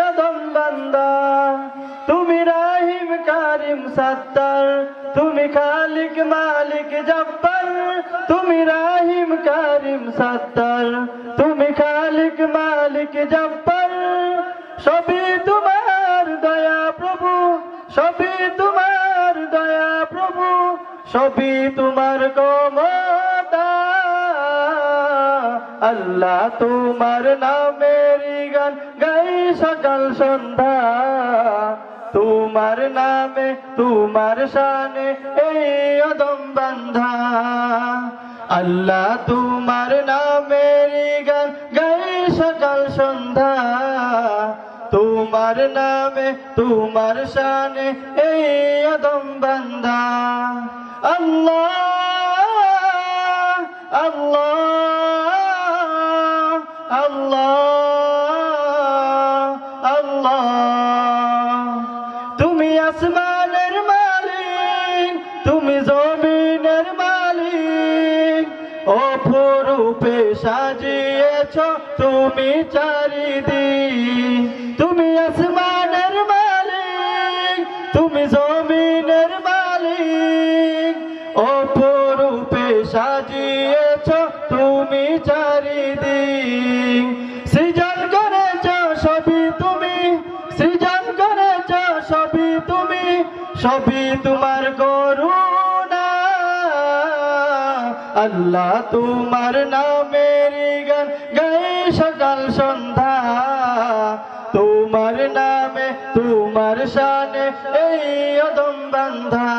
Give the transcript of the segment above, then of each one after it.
অদম বান্দা। তুমি রাহিম, কারিম, সত্তর। তুমি খালিক, মালিক, জব্বর। তুমি রাহিম, কারিম, সত্তর। তুমি খালিক, মালিক, জব্বর। সবই তোমার দয়া প্রভু, সবই তোমার দয়া প্রভু, সবই তোমার কমতা আল্লাহ তোমার নামের গান গাই সকাল সন্ধ্যা। তোমার নামে, তোমার শানে এই অদম বান্ধা। আল্লাহ তোমার নামের গান গাই সকাল সন্ধ্যা। তোমার নামে, তোমার শানে এই অদম বান্ধা। আল্লাহ আল্লাহ। আল্লাহ আল্লাহ। তুমি আসমানের মালিক, তুমি জমিনের মালিক। অপরূপে সাজিয়েছ তুমি চারিদিক। তুমি আসমানের মালিক, তুমি জমিনের মালিক। অপরূপে সাজিয়েছ সবই তোমার করুণা। আল্লাহ তোমার নামের গান গাই সকাল সন্ধ্যা। তোমার নামে, তোমার শানে এই অদম বান্ধা।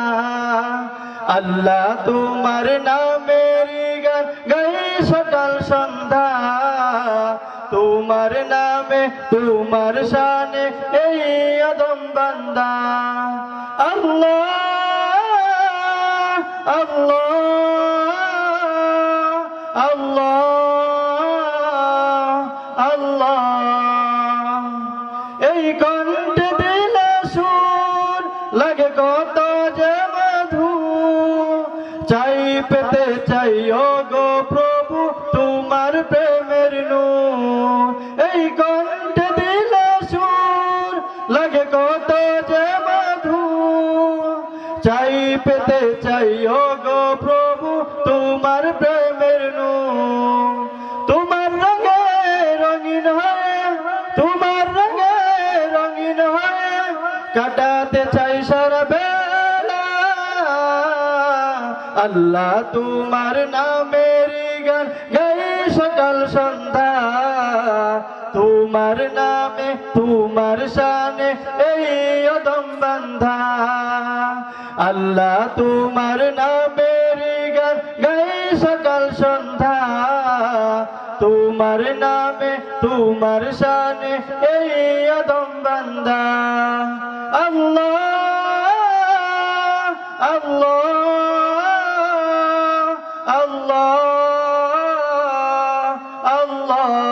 আল্লাহ তোমার নামের গান গাই সকাল সন্ধ্যা। তোমার নামে, তোমার শানে এই অদম বান্দা আল্লাহ আল্লাহ আল্লাহ আল্লাহ। এই কণ্ঠে দিলে সুর লাগে কত যে মধু। চাই পেতে চাই ও গো প্রভু, তোমার প্রেমের নূর। এই কণ্ঠে দিলে কত ও গো প্রভু, তোমার প্রেমের নূর। তোমার রঙে রঙিন হয়, তোমার রঙে রঙিন হয় কাটাতে চাই সারা বেলা আল্লাহ তোমার নামের গান গাই সকাল সন্ধ্যা। তোমার নামে, তোমার শানে এই অদম বান্ধা। আল্লাহ তোমার নামের গান গাই সকাল সন্ধ্যা। তোমার নামে, তোমার শানে এই অদম বান্দা। আল্লাহ আল্লাহ আল্লাহ আল্লাহ।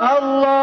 Allah.